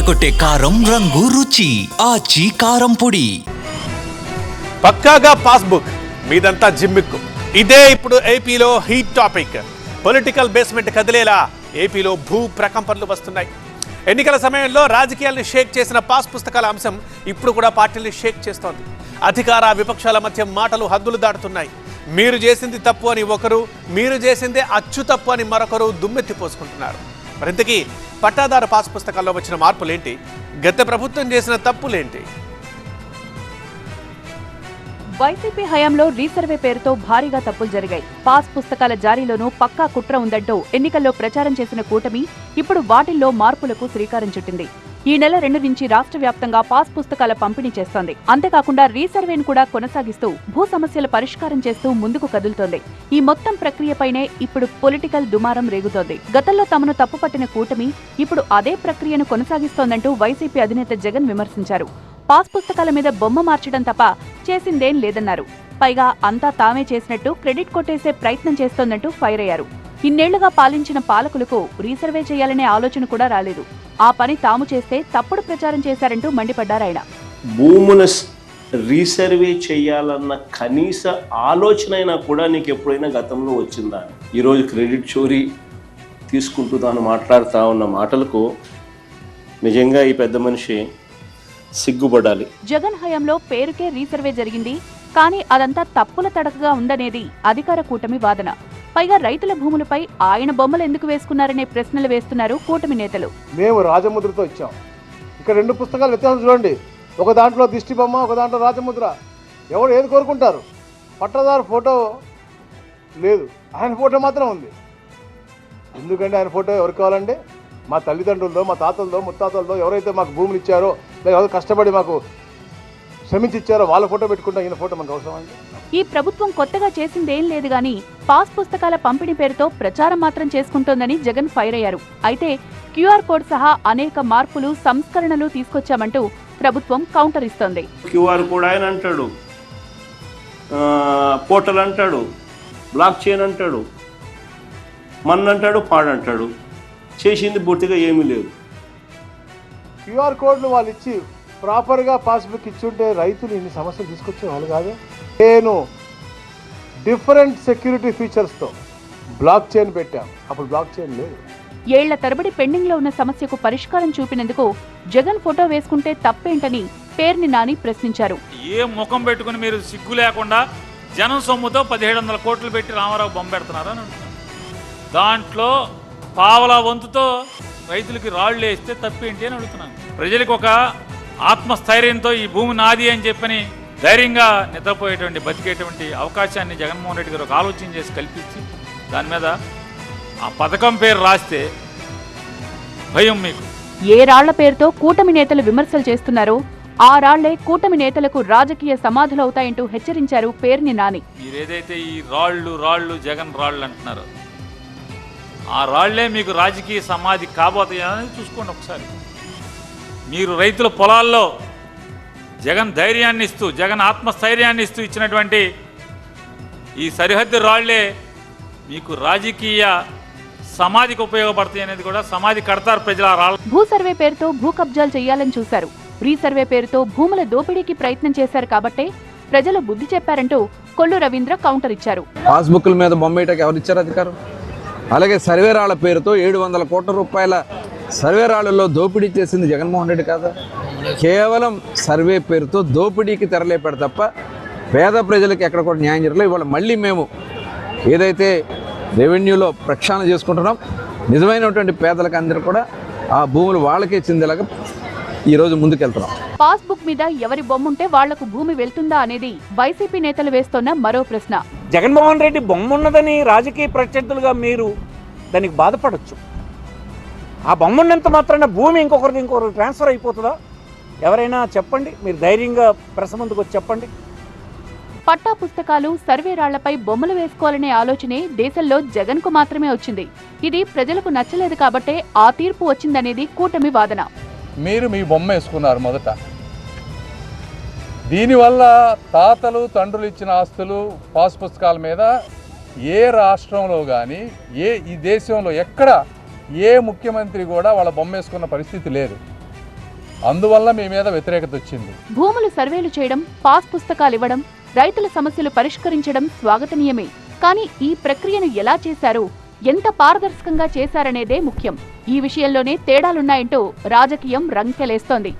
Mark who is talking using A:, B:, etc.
A: అదరగొట్టే కారం రంగు రుచి ఆచి కారం పొడి.
B: పక్కాగా పాస్బుక్ మీదంతా జిమ్మిక్కు. ఇదే ఇప్పుడు ఏపీలో హీట్ టాపిక్. పొలిటికల్ బేస్మెంట్ కదిలేలా ఏపీలో భూ ప్రకంపనలు వస్తున్నాయి. ఎన్నికల సమయంలో రాజకీయాల్ని షేక్ చేసిన పాస్ పుస్తకాల అంశం ఇప్పుడు కూడా పార్టీల్ని షేక్ చేస్తోంది. అధికార విపక్షాల మధ్య మాటలు హద్దులు దాటుతున్నాయి. మీరు చేసింది తప్పు అని ఒకరు మీరు చేసిందే అచ్చు తప్పు అని మరొకరు దుమ్మెత్తి పోసుకుంటున్నారు. మరింతకీ పట్టాదారు పాస్ పుస్తకాల్లో వచ్చిన మార్పులేంటి? గత ప్రభుత్వం చేసిన తప్పులేంటి?
C: వైసీపీ హయాంలో రీసర్వే పేరుతో భారీగా తప్పులు జరిగాయి. పాస్ పుస్తకాల జారీలోనూ పక్కా కుట్ర ఉందంటూ ఎన్నికల్లో ప్రచారం చేసిన కూటమి ఇప్పుడు వాటిల్లో మార్పులకు శ్రీకారం చుట్టింది. ఈ నెల రెండు నుంచి రాష్ట్ర వ్యాప్తంగా పాస్ పుస్తకాల పంపిణీ చేస్తోంది. అంతేకాకుండా రీసర్వేను కూడా కొనసాగిస్తూ భూ సమస్యల పరిష్కారం చేస్తూ ముందుకు కదులుతోంది. ఈ మొత్తం ప్రక్రియపైనే ఇప్పుడు పొలిటికల్ దుమారం రేగుతోంది. గతంలో తమను తప్పుపట్టిన కూటమి ఇప్పుడు అదే ప్రక్రియను కొనసాగిస్తోందంటూ వైసీపీ అధినేత జగన్ విమర్శించారు. పాస్ పుస్తకాల మీద బొమ్మ మార్చడం తప్ప చేసిందేం లేదన్నారు. పైగా అంతా తామే చేసినట్టు క్రెడిట్ కొట్టేసే ప్రయత్నం చేస్తోందంటూ ఫైర్ అయ్యారు. ఇన్నేళ్ళుగా పాలించిన పాలకులకు రీసర్వే చేయాలనే ఆలోచన కూడా రాలేదు. ఆ పని తాము చేస్తే తప్పుడు ప్రచారం చేశారంటూ మండిపడ్డారాయన
D: భూముల రీసర్వే చేయాలన్న కనీస ఆలోచన అయినా కూడా నీకు ఎప్పుడైనా గతంలో వచ్చిందా? ఈరోజు క్రెడిట్ చోరీ తీసుకుంటూ తాను మాట్లాడుతూ ఉన్న మాటలకు నిజంగా ఈ పెద్ద మనిషి సిగ్గుపడాలి.
C: జగన్ హయాంలో పేరుకే రీసర్వే జరిగింది కానీ అదంతా తప్పుల తడకగా ఉందనేది అధికార కూటమి వాదన. పైగా రైతుల భూములపై ఆయన బొమ్మలు ఎందుకు వేసుకున్నారనే ప్రశ్నలు వేస్తున్నారు కూటమి నేతలు.
E: మేము రాజముద్రతో ఇచ్చాం. ఇక్కడ రెండు పుస్తకాలు వ్యత్యాసం చూడండి. ఒక దాంట్లో దిష్టి బొమ్మ ఒక దాంట్లో రాజముద్ర. ఎవరు ఏది కోరుకుంటారు? పట్టదారు ఫోటో లేదు. ఆయన ఫోటో మాత్రం ఉంది. ఎందుకంటే ఆయన ఫోటో ఎవరు కావాలండి? మా తల్లిదండ్రులతో మా తాతలతో ముత్తాతలతో ఎవరైతే మాకు భూములు ఇచ్చారో లేదా ఎవరు కష్టపడి మాకు శ్రమించి ఇచ్చారో వాళ్ళ ఫోటో పెట్టుకుంటాం. ఈయన ఫోటో మనకు అవసరం అండి?
C: ఈ ప్రభుత్వం కొత్తగా చేసిందేం లేదు గాని పాస్ పుస్తకాల పంపిణీ పేరుతో ప్రచారం మాత్రం చేసుకుంటోందని జగన్ ఫైర్ అయ్యారు. అయితే క్యూఆర్ కోడ్ సహా అనేక మార్పులు సంస్కరణలు తీసుకొచ్చామంటూ ప్రభుత్వం కౌంటర్ ఇస్తోంది.
D: క్యూఆర్ కోడ్ ఆయన అంటాడు. పోర్టల్ అంటాడు. బ్లాక్ చైన్ అంటాడు. మన్ అంటాడు పాడంటాడు చేసింది పూర్తిగా ఏమీ లేదు.
E: క్యూఆర్ కోడ్లు వాళ్ళు ఇచ్చి ప్రాపర్గా పాస్బుక్ ఇచ్చుంటే రైతులు ఇన్ని సమస్యలు తీసుకొచ్చే వాళ్ళు కాదు? నేను డిఫరెంట్ సెక్యూరిటీ ఫీచర్స్తో బ్లాక్ చైన్ పెట్టాం. అప్పుడు బ్లాక్ చైన్ లేదు.
C: ఏళ్ళ తరబడి పెండింగ్లో ఉన్న సమస్యకు పరిష్కారం చూపినందుకు జగన్ ఫోటో వేసుకుంటే తప్పేంటని పేర్ని నాని ప్రశ్నించారు.
F: ఏ ముఖం పెట్టుకుని మీరు సిగ్గు లేకుండా జనం సొమ్ముతో పదిహేడు వందల కోట్లు పెట్టి రామారావు బొమ్మ పెడుతున్నారా అని అడుగుతున్నాను. దాంట్లో పావలా వంతుతో రైతులకి రాళ్ళు వేస్తే తప్పేంటి అని అడుగుతున్నాను ప్రజలకు ఒక ఆత్మస్థైర్యంతో ఈ భూమి నాది అని చెప్పని ధైర్యంగా నిద్రపోయేటువంటి బతికేటువంటి అవకాశాన్ని జగన్మోహన్ రెడ్డి గారు ఒక ఆలోచన చేసి కల్పించి దాని మీద ఆ పథకం పేరు రాస్తే భయం మీకు.
C: ఏ రాళ్ళ పేరుతో కూటమి నేతలు విమర్శలు చేస్తున్నారో ఆ రాళ్ళే కూటమి నేతలకు రాజకీయ సమాధులవుతాయంటూ హెచ్చరించారు పేర్ని నాని.
F: మీరు ఏదైతే ఈ రాళ్ళు రాళ్ళు జగన్ రాళ్ళు అంటున్నారో ఆ రాళ్ళే మీకు రాజకీయ సమాధి కాబోతాయి అనేది చూసుకోండి ఒకసారి. మీరు రైతుల పొలాల్లో జగన్ ధైర్యాన్ని ఇస్తూ జగన్ ఆత్మస్థైర్యాన్ని ఇస్తూ ఇచ్చినటువంటి ఈ సరిహద్దు రాళ్ళే మీకు రాజకీయ సమాధికి ఉపయోగపడతాయి అనేది కూడా సమాధి కడతారు ప్రజల రాళ్ళ
C: భూ సర్వే పేరుతో భూ కబ్జాలు చేయాలని చూశారు. రీసర్వే పేరుతో భూముల దోపిడీకి ప్రయత్నం చేశారు కాబట్టే ప్రజలు బుద్ధి చెప్పారంటూ కొల్లు రవీంద్ర కౌంటర్ ఇచ్చారు.
G: పాస్బుక్ల మీద బొమ్మేయటకు ఎవరు ఇచ్చారు అధికారం? అలాగే సర్వేరాళ్ళ పేరుతో ఏడు వందల కోట్ల రూపాయల సర్వేరాళ్ళలో దోపిడీ చేసింది జగన్మోహన్ రెడ్డి కాదా? కేవలం సర్వే పేరుతో దోపిడీకి తెరలేపాడు తప్ప పేద ప్రజలకు ఎక్కడ కూడా న్యాయం జరగలేదు. ఇవాళ మళ్ళీ మేము ఏదైతే రెవెన్యూలో ప్రక్షాళన చేసుకుంటున్నాం నిజమైనటువంటి పేదలకు అందరూ కూడా ఆ భూములు వాళ్ళకే చెందేలాగా ఈరోజు ముందుకెళ్తున్నాం.
C: పాస్బుక్ మీద ఎవరి బొమ్ముంటే వాళ్ళకు భూమి వెళ్తుందా అనేది వైసీపీ నేతలు వేస్తోన్న మరో ప్రశ్న.
H: జగన్మోహన్ రెడ్డి బొమ్మ ఉన్నదని రాజకీయ ప్రత్యర్థులుగా మీరు దానికి బాధపడచ్చు. ఆ బొమ్మ ఉన్నంత మాత్రాన భూమి ఇంకొకరికి ఇంకొకరికి ట్రాన్స్ఫర్ అయిపోతుందా? ఎవరైనా చెప్పండి మీరు ధైర్యంగా ప్రెస్ ముందుకు వచ్చి చెప్పండి.
C: పట్టా పుస్తకాలు సర్వే రాళ్ళపై బొమ్మలు వేసుకోవాలనే ఆలోచనే దేశంలో జగన్కు మాత్రమే వచ్చింది. ఇది ప్రజలకు నచ్చలేదు కాబట్టే ఆ తీర్పు వచ్చిందనేది కూటమి వాదన.
I: మీరు మీ బొమ్మ వేసుకున్నారు మొదట. దీనివల్ల తాతలు తండ్రులు ఇచ్చిన ఆస్తులు పాస్ పుస్తకాల మీద ఏ రాష్ట్రంలో కానీ ఏ ఈ దేశంలో ఎక్కడ ఏ ముఖ్యమంత్రి కూడా వాళ్ళ బొమ్మ వేసుకున్న పరిస్థితి లేదు. అందువల్ల మీ మీద వ్యతిరేకత వచ్చింది.
C: భూములు సర్వేలు చేయడం పాస్ పుస్తకాలు ఇవ్వడం రైతుల సమస్యలు పరిష్కరించడం స్వాగతనీయమే. కానీ ఈ ప్రక్రియను ఎలా చేశారు? ఎంత పారదర్శకంగా చేశారనేదే ముఖ్యం. ఈ విషయంలోనే తేడాలున్నాయంటూ రాజకీయం రంకెలేస్తోంది.